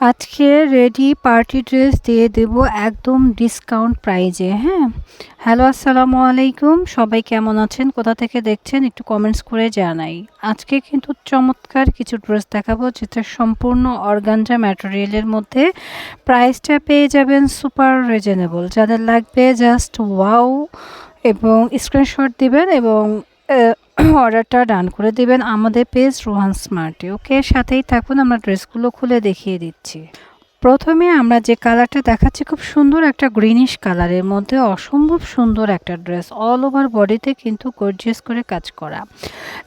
আজকে ready party dress দিয়ে দেব একদম ডিসকাউন্ট প্রাইজে হ্যাঁ? হ্যালো আসসালামু আলাইকুম। সবাই কেমন আছেন? কোথা থেকে দেখছেন? একটু কমেন্টস করে জানাই। আজকে কিন্তু চমৎকার কিছু ড্রেস দেখাবো যেটা সম্পূর্ণ অর্গানজা ম্যাটেরিয়ালের মধ্যে প্রাইসটা পেয়ে যাবেন সুপার রিজনেবল যাদের লাগবে জাস্ট ওয়াও এবং স্ক্রিনশট দিবেন এবং অর্ডারটা ডান করে দেবেন আমাদের পেজ রোহান স্মার্টে, ওকে? সাথেই থাকুন, আমরা ড্রেসগুলো খুলে দেখিয়ে দিচ্ছি। প্রথমে আমরা যে কালারটা দেখাচ্ছি খুব সুন্দর একটা গ্রিনিশ কালারের মধ্যে অসম্ভব সুন্দর একটা ড্রেস অল ওভার বডিতে কিন্তু গর্জিয়াস করে কাজ করা।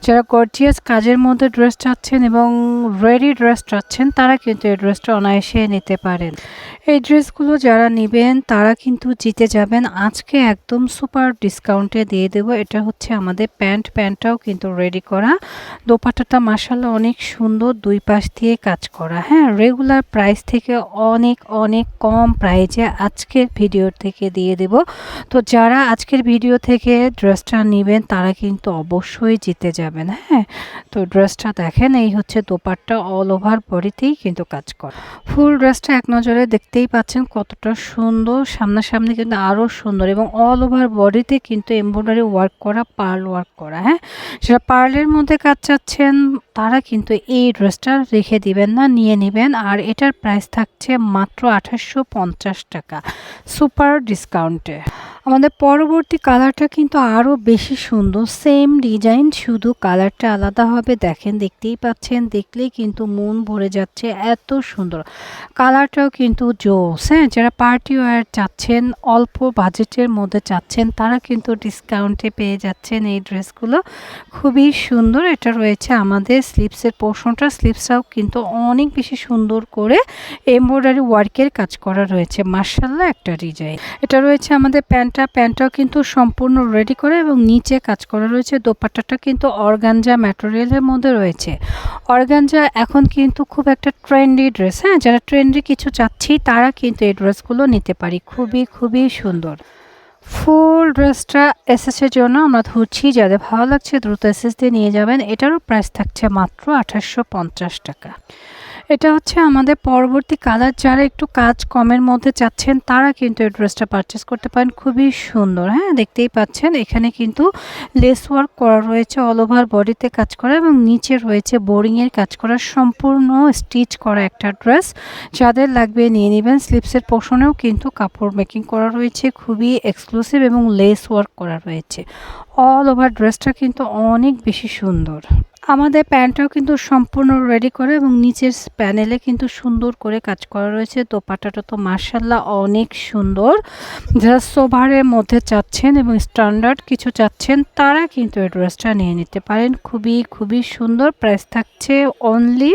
যারা গর্জিয়াস কাজের মধ্যে ড্রেস চাচ্ছেন এবং রেডি ড্রেস চাচ্ছেন, তারা কিন্তু এই ড্রেসটা অনায়াসে নিতে পারেন। এই ড্রেসগুলো যারা নেবেন, তারা কিন্তু জিতে যাবেন। আজকে একদম সুপার ডিসকাউন্টে দিয়ে দেব। এটা হচ্ছে আমাদের প্যান্ট। প্যান্টটাও কিন্তু রেডি করা। দোপাটাটা মাসাল্লাহ অনেক সুন্দর দুই পাশ দিয়ে কাজ করা। হ্যাঁ রেগুলার প্রাইস থেকে অনেক অনেক কম প্রাইজে আজকের ভিডিও থেকে দিয়ে দেব। তো যারা আজকের ভিডিও থেকে ড্রেসটা নেবেন, তারা কিন্তু অবশ্যই জিতে যাবেন হ্যাঁ? তো ড্রেসটা দেখেন, এই হচ্ছে দোপাট্টা অল ওভার বডিতেই কিন্তু কাজ করে। ফুল ড্রেসটা এক নজরে দেখতেই পাচ্ছেন, কতটা সুন্দর। সামনাসামনি কিন্তু আরও সুন্দর এবং অল ওভার বডিতে কিন্তু এমব্রয়ডারি ওয়ার্ক করা পার্ল ওয়ার্ক করা হ্যাঁ? সেটা পার্লের মধ্যে কাজ চাচ্ছেন, তারা কিন্তু এই ড্রেসটা রেখে দিবেন না, নিয়ে নেবেন। আর এটার প্রাইস থাকছে মাত্র আঠাশশো টাকা। সুপার ডিসকাউন্টে। আমাদের পরবর্তী কালারটা কিন্তু আরও বেশি সুন্দর। সেম ডিজাইন শুধু কালারটা আলাদা হবে দেখেন, দেখতেই পাচ্ছেন, দেখলেই কিন্তু মন ভরে যাচ্ছে এত সুন্দর। কালারটাও কিন্তু জোস হ্যাঁ? যারা পার্টি ওয়ার চাচ্ছেন, অল্প বাজেটের মধ্যে চাচ্ছেন, তারা কিন্তু ডিসকাউন্টে পেয়ে যাচ্ছেন এই ড্রেসগুলো খুবই সুন্দর এটা রয়েছে আমাদের স্লিপসের পোর্শনটা স্লিপসটাও কিন্তু অনেক বেশি সুন্দর করে এমব্রয়ডারি ওয়ার্কের কাজ করা রয়েছে। মার্শাল্লাহ একটা ডিজাইন এটা রয়েছে আমাদের প্যান্টটা, প্যান্টটাও কিন্তু সম্পূর্ণ রেডি করে এবং নিচে কাজ করা রয়েছে। দোপাট্টাটা কিন্তু অর্গানজা ম্যাটেরিয়ালের মধ্যে রয়েছে। অর্গানজা এখন কিন্তু খুব একটা ট্রেন্ডি ড্রেস হ্যাঁ? যারা ট্রেন্ডি কিছু চাচ্ছি, তারা কিন্তু এই ড্রেসগুলো নিতে পারি। খুবই খুবই সুন্দর। ফুল ড্রেসটা এসএসের জন্য আমরা ধরছি যাদের ভালো লাগছে, দ্রুত এসএস দিয়ে নিয়ে যাবেন। এটারও প্রাইস থাকছে মাত্র আঠাশশো টাকা। এটা হচ্ছে আমাদের পরবর্তী কালার যারা একটু কাজ কমের মধ্যে চাচ্ছেন, তারা কিন্তু এই ড্রেসটা পারচেস করতে পারেন। খুবই সুন্দর হ্যাঁ? দেখতেই পাচ্ছেন, এখানে কিন্তু লেস ওয়ার্ক করা রয়েছে অল ওভার বডিতে কাজ করা এবং নিচে রয়েছে বোরিংয়ের কাজ করা, সম্পূর্ণ স্টিচ করা একটা ড্রেস যাদের লাগবে নিয়ে নেবেন স্লিপসের পোষণেও কিন্তু কাপড় মেকিং করা রয়েছে, খুবই এক্সক্লুসিভ এবং লেস ওয়ার্ক করা রয়েছে। অল ওভার ড্রেসটা কিন্তু অনেক বেশি সুন্দর। আমাদের প্যান্টটাও কিন্তু সম্পূর্ণ রেডি করে এবং নিচের প্যানেলে কিন্তু সুন্দর করে কাজ করা রয়েছে। দোপাটাটা তো মার্শাল্লাহ অনেক সুন্দর। যারা সোভারের মধ্যে চাচ্ছেন এবং স্ট্যান্ডার্ড কিছু চাচ্ছেন, তারা কিন্তু এই ড্রেসটা নিয়ে নিতে পারেন। খুবই খুবই সুন্দর। প্রাইস থাকছে অনলি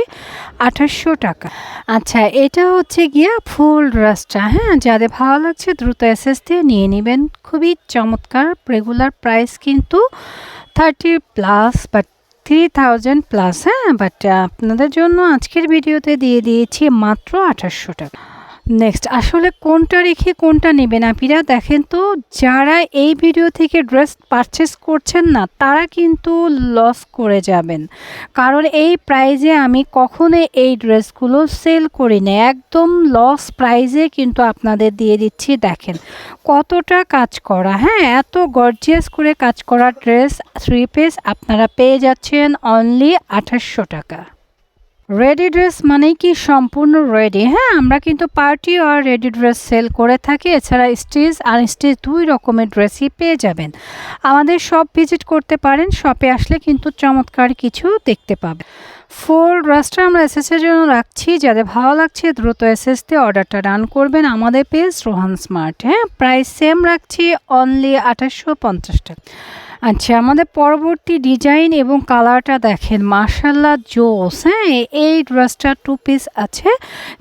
আঠাশশো টাকা। আচ্ছা এটা হচ্ছে গিয়া ফুল ড্রেসটা হ্যাঁ যাদের ভালো লাগছে দ্রুত এসএস দিয়ে নিয়ে নেবেন। খুবই চমৎকার। রেগুলার প্রাইস কিন্তু thirty plus but three thousand plus হ্যাঁ? বাট আপনাদের জন্য আজকের ভিডিওতে দিয়ে দিয়েছি মাত্র আঠাশশো টাকা। নেক্সট আসলে কোনটা রেখে কোনটা নেবেন? আপিরা, দেখেন তো, যারা এই ভিডিও থেকে ড্রেস পারচেস করছেন না, তারা কিন্তু লস করে যাবেন। কারণ এই প্রাইজে আমি কখনো এই ড্রেসগুলো সেল করি না। একদম লস প্রাইজে কিন্তু আপনাদের দিয়ে দিচ্ছি, দেখেন। কতটা কাজ করা হ্যাঁ? এত গর্জিয়াস করে কাজ করা ড্রেস থ্রি পিস আপনারা পেয়ে যাচ্ছেন অনলি আঠাশশো টাকা। রেডি ড্রেস মানেই কি সম্পূর্ণ রেডি হ্যাঁ আমরা কিন্তু পার্টি আর রেডি ড্রেস সেল করে থাকি। এছাড়া স্টেজ আর স্টেজ দুই রকমের ড্রেসই পেয়ে যাবেন। আমাদের শপ ভিজিট করতে পারেন। শপে আসলে কিন্তু চমৎকার কিছু দেখতে পাবেন ফোর ড্রেসটা আমরা এসএসের জন্য রাখছি। যাদের ভালো লাগছে দ্রুত এসএস দিয়ে অর্ডারটা রান করবেন। আমাদের পেজ রোহান স্মার্ট হ্যাঁ প্রাইস সেম রাখছি অনলি আঠাশশো পঞ্চাশ টাকা। আচ্ছা আমাদের পরবর্তী ডিজাইন এবং কালারটা দেখেন। মার্শাল্লাহ জোস হ্যাঁ? এই ড্রেসটা টু পিস আছে।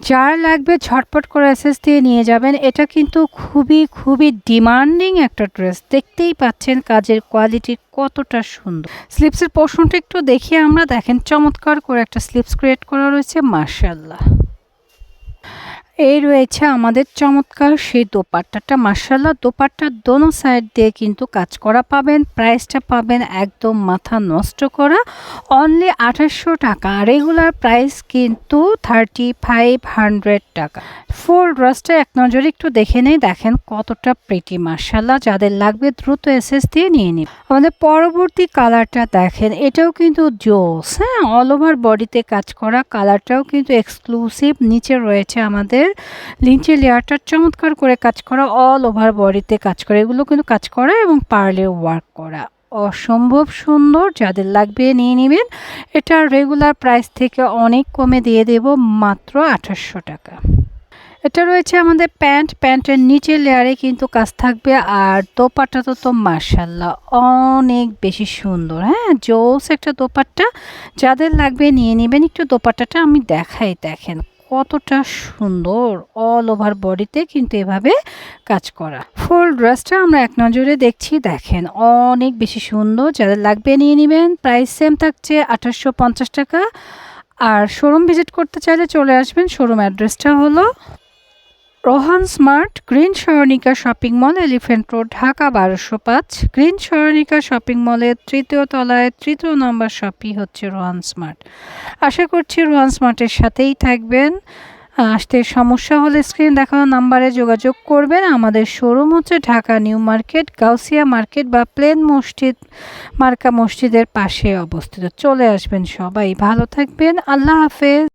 যার লাগবে ঝটপট করে এসএস দিয়ে নিয়ে যাবেন। এটা কিন্তু খুবই খুবই ডিমান্ডিং একটা ড্রেস দেখতেই পাচ্ছেন কাজের কোয়ালিটি কতটা সুন্দর। স্লিপসের পোর্শনটা একটু দেখিয়ে আমরা দেখেন। চমৎকার করে একটা স্লিপস ক্রিয়েট করা রয়েছে মার্শাল্লাহ এই রয়েছে আমাদের চমৎকার সেই দোপাট্টাটা। মার্শাল্লাহ দোপাট্টার দোনো সাইড দিয়ে কিন্তু কাজ করা পাবেন প্রাইসটা পাবেন একদম মাথা নষ্ট করা। অনলি আঠাশশো টাকা রেগুলার প্রাইস কিন্তু থার্টি ফাইভ হান্ড্রেড টাকা। ফুল ড্রেসটা এক নজরে একটু দেখে নেই, দেখেন কতটা প্রিটি মার্শাল্লাহ যাদের লাগবে দ্রুত এসএস দিয়ে নিয়ে নিন। আমাদের পরবর্তী কালারটা দেখেন, এটাও কিন্তু জোস হ্যাঁ? অল ওভার বডিতে কাজ করা কালারটাও কিন্তু এক্সক্লুসিভ নিচে রয়েছে আমাদের লিঞ্চের লেয়ারটা চমৎকার করে কাজ করা অল ওভার বডিতে কাজ করা। এগুলো কিন্তু কাজ করা এবং পার্লে ওয়ার্ক করা। অসম্ভব সুন্দর, যাদের লাগবে নিয়ে নেবেন। এটা রেগুলার প্রাইস থেকে অনেক কমে দিয়ে দেব, মাত্র আঠাশশো টাকা। এটা রয়েছে আমাদের প্যান্ট প্যান্টের নিচের লেয়ারে কিন্তু কাজ থাকবে, আর দোপাট্টা তো তো মার্শাল্লাহ অনেক বেশি সুন্দর। হ্যাঁ জোস একটা দোপাট্টা, যাদের লাগবে নিয়ে নেবেন। একটু দোপাট্টাটা আমি দেখাই, দেখেন কতটা সুন্দর অল ওভার বডিতে কিন্তু এভাবে কাজ করা। ফুল ড্রেসটা আমরা এক নজরে দেখছি, দেখেন অনেক বেশি সুন্দর, যাদের লাগবে নিয়ে নেবেন। প্রাইস সেম থাকছে আঠাশশো টাকা। আর শোরুম ভিজিট করতে চাইলে চলে আসবেন শোরুম অ্যাড্রেসটা হলো Rohan smart green সরণিকা shopping mall elephant road, Dhaka বারোশো পাঁচ। গ্রিন সরণিকা শপিং মলের তৃতীয় তলায় তৃতীয় নম্বর শপই হচ্ছে রোহান স্মার্ট। আশা করছি রোহান স্মার্টের সাথেই থাকবেন। আসতে সমস্যা হলে স্ক্রিন দেখানো নাম্বারে যোগাযোগ করবেন। আমাদের শোরুম হচ্ছে Dhaka new market, Gausia market বা প্লেন মসজিদ, মার্কা মসজিদের পাশে অবস্থিত। চলে আসবেন সবাই। ভালো থাকবেন। আল্লাহ হাফেজ।